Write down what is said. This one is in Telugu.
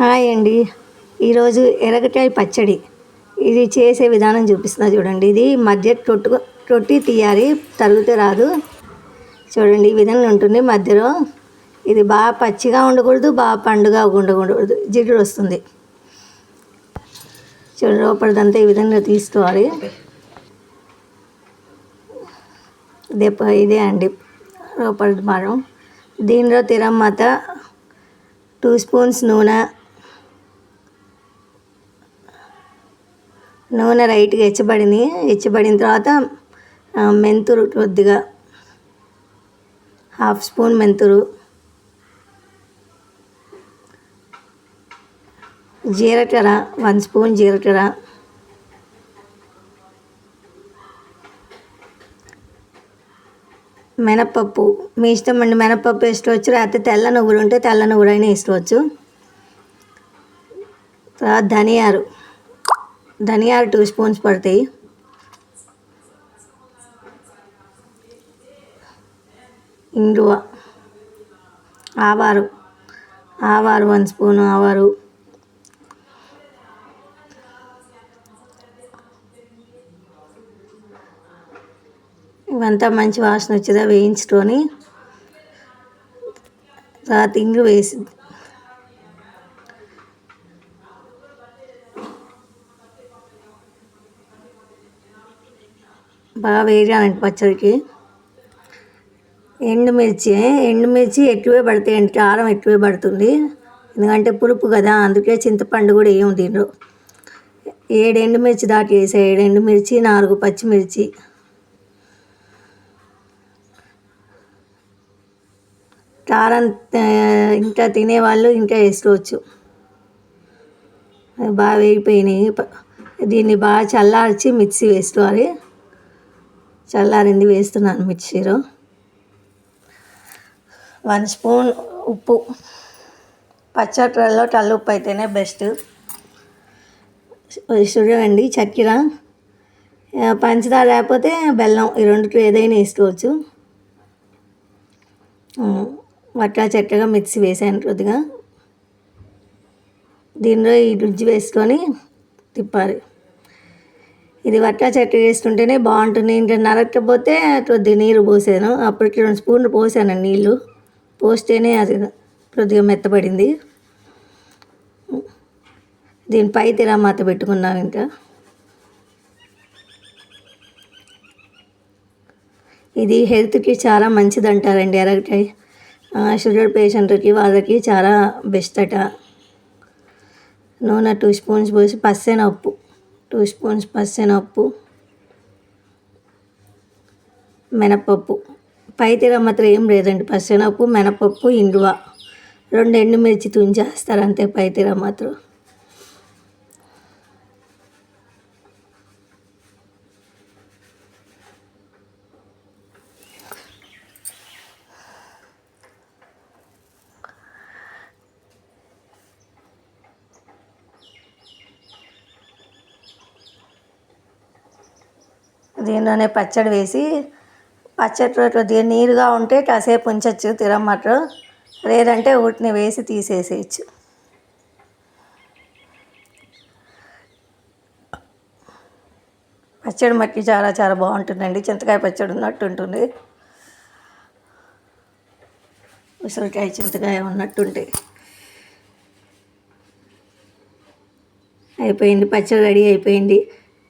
హాయ్ అండి. ఈరోజు ఎరగటాయ పచ్చడి. ఇది చేసే విధానం చూపిస్తున్నా చూడండి. ఇది మధ్య టొట్టు టొట్టి తీయాలి తరిగితే రాదు. చూడండి ఈ విధంగా ఉంటుంది మధ్యలో. ఇది బాగా పచ్చిగా ఉండకూడదు బాగా పండుగా ఉండకూడదు. జిడ్డు వస్తుంది. చూడండి లోపలిదంతా ఈ విధంగా తీసుకోవాలి. దెప్ప ఇదే అండి. లోపలి మనం దీనిలో తిరమ్మత టూ స్పూన్స్ నూనె నూనె రైట్గా హెచ్చబడింది హెచ్చబడిన తర్వాత మెంతురు కొద్దిగా. హాఫ్ స్పూన్ మెంతురు జీలకర్ర వన్ స్పూన్ జీలకర్ర. మినపప్పు. మీ ఇష్టం అండి మినపప్పు వేసుకోవచ్చు లేకపోతే తెల్ల నువ్వులు ఉంటే తెల్ల నువ్వులైనా అయినా వేసుకోవచ్చు. తర్వాత ధనియాలు. ధనియాలు టూ స్పూన్స్ పడతాయి. ఇంగువ ఆవారు ఆవారు వన్ స్పూన్ ఆవారు. ఇవంతా మంచి వాసన వచ్చేదా వేయించుకొని తర్వాత ఇంగు వేసి బాగా వేయాలండి పచ్చడికి. ఎండుమిర్చి ఎండుమిర్చి ఎక్కువే పడతాయండి కారం ఎక్కువే పడుతుంది. ఎందుకంటే పులుపు కదా అందుకే చింతపండు కూడా ఏం తినరు. ఏడు ఎండుమిర్చి దాటి వేసా ఏడు ఎండుమిర్చి నాలుగు పచ్చిమిర్చి. కారం ఇంకా తినేవాళ్ళు ఇంకా వేసుకోవచ్చు. బాగా వేగిపోయినాయి. దీన్ని బాగా చల్లార్చి మిక్సీ వేసుకోవాలి. చల్లారింది వేస్తున్నాను మిక్సీలో. వన్ స్పూన్ ఉప్పు. పచ్చట్లలో కల్లు ఉప్పు అయితేనే బెస్ట్. చూడండి చక్కెర. పంచదార లేకపోతే బెల్లం ఈ రెండు ఏదైనా వేసుకోవచ్చు. వట్టా చెట్టగా మిక్సీ వేసాను కొద్దిగా. దీనిలో ఈ రుజ్జు వేసుకొని తిప్పాలి. ఇది వట్టా చెట్టు వేస్తుంటేనే బాగుంటుంది. ఇంకా నరకపోతే కొద్దిగా నీరు పోసాను. అప్పటికి రెండు స్పూన్లు పోసాను నీళ్ళు. పోస్తేనే అది కొద్దిగా మెత్తపడింది. దీనిపై తిరామాత పెట్టుకున్నాను ఇంకా. ఇది హెల్త్కి చాలా మంచిది అంటారండి ఎరగటాయి షుగర్ పేషెంట్కి వాళ్ళకి చాలా బెస్ట్ అట. నూనె టూ స్పూన్స్ పోసి పచ్చెనపప్పు టూ స్పూన్స్ పసెనప్పు మినపప్పు. పైతీర మాత్రం ఏం లేదండి. పసెనప్పు మినపప్పు ఇండువ. రెండు ఎండుమిర్చి తుంచేస్తారు అంతే పైతీర మాత్రం. దీనిలోనే పచ్చడి వేసి పచ్చడి దీని నీరుగా ఉంటే కాసేపు ఉంచవచ్చు తిరమ్మట లేదంటే వీటిని వేసి తీసేసేయచ్చు. పచ్చడి మట్టి చాలా చాలా బాగుంటుందండి. చింతకాయ పచ్చడి ఉన్నట్టు ఉంటుంది. ఉసిరికాయ చింతకాయ ఉన్నట్టుంటే అయిపోయింది పచ్చడి రెడీ అయిపోయింది.